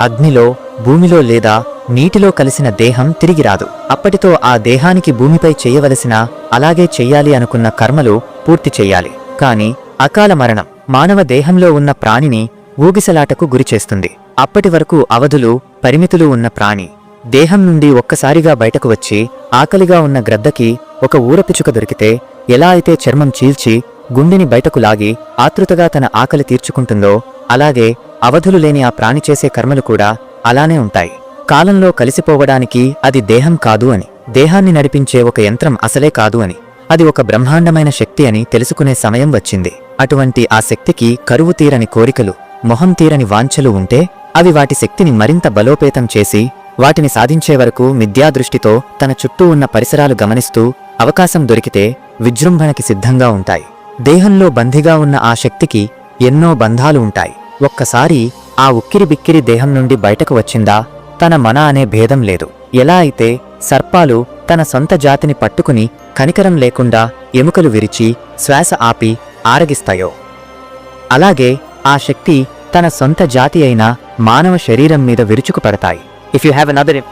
అగ్నిలో భూమిలో లేదా నీటిలో కలిసిన దేహం తిరిగి రాదు. అప్పటితో ఆ దేహానికి భూమిపై చేయవలసిన అలాగే చెయ్యాలి అనుకున్న కర్మలు పూర్తి చెయ్యాలి కాని అకాల మరణం మానవ దేహంలో ఉన్న ప్రాణిని ఊగిసలాటకు గురిచేస్తుంది అప్పటి వరకు అవధులు పరిమితులు ఉన్న ప్రాణి దేహం నుండి ఒక్కసారిగా బయటకు వచ్చి ఆకలిగా ఉన్న గ్రద్దకి ఒక ఊరపిచుక దొరికితే ఎలా అయితే చర్మం చీల్చి గుండెని బయటకు లాగి ఆతృతగా తన ఆకలి తీర్చుకుంటుందో అలాగే అవధులు లేని ఆ ప్రాణి చేసే కర్మలు కూడా అలానే ఉంటాయి. కాలంలో కలిసిపోవడానికి అది దేహం కాదు అని దేహాన్ని నడిపించే ఒక యంత్రం అసలే కాదు అని అది ఒక బ్రహ్మాండమైన శక్తి అని తెలుసుకునే సమయం వచ్చింది. అటువంటి ఆ శక్తికి కరువు తీరని కోరికలు మొహం తీరని వాంఛలు ఉంటే అవి వాటి శక్తిని మరింత బలోపేతం చేసి వాటిని సాధించే వరకు మిథ్యాదృష్టితో తన చుట్టూ ఉన్న పరిసరాలు గమనిస్తూ అవకాశం దొరికితే విజృంభణకి సిద్ధంగా ఉంటాయి. దేహంలో బంధిగా ఉన్న ఆ శక్తికి ఎన్నో బంధాలు ఉంటాయి. ఒక్కసారి ఆ ఉక్కిరి బిక్కిరి దేహం నుండి బయటకు వచ్చిందా? తన మన అనే భేదం లేదు. ఎలా అయితే సర్పాలు తన సొంత జాతిని పట్టుకుని కనికరం లేకుండా ఎముకలు విరిచి శ్వాస ఆపి ఆరగిస్తాయో? అలాగే ఆ శక్తి తన సొంత జాతి అయిన మానవ శరీరం మీద విరుచుకుపడతాయి. If you have another